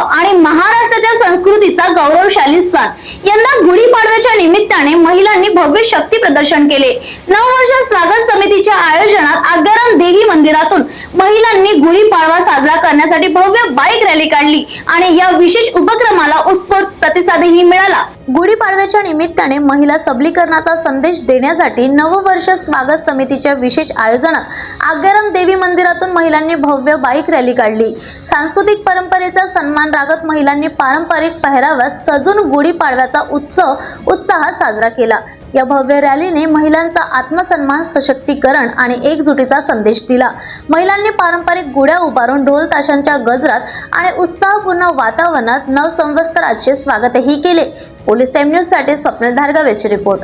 आणि महाराष्ट्राच्या संस्कृतीचा गौरवशाली सण. यंदा गुढीपाडव्याच्या निमित्ताने महिलांनी भव्य शक्ती प्रदर्शन केले. नववर्ष स्वागत समितीच्या आयोजनात आगाराम देवी मंदिरातून महिलांनी गुढीपाडवा साजरा करण्यासाठी भव्य बाईक रॅली काढली. आणि या विशेष उपक्रमाला प्रतिसादही मिळाला. गुढीपाडव्याच्या निमित्ताने महिला सबलीकरणाचा संदेश देण्यासाठी नववर्ष स्वागत समितीच्या विशेष आयोजनात आग्याराम देवी मंदिरातून महिलांनी भव्य बाईक रॅली काढली. सांस्कृतिक परंपरेचा सन्मान राखत महिलांनी पारंपरिक पेहराव्यात सजून गुढीपाडव्याचा उत्सव उत्साहात साजरा केला. या भव्य रॅलीने महिलांचा आत्मसन्मान सशक्तीकरण आणि एकजुटीचा संदेश दिला. महिलांनी पारंपरिक गुड्या उभारून ढोल ताशांच्या गजरात आणि उत्साहपूर्ण वातावरणात नवसंवत्सराचे स्वागतही केले. पोलीस टाइम न्यूजसाठी स्वप्नील धारगावेची रिपोर्ट.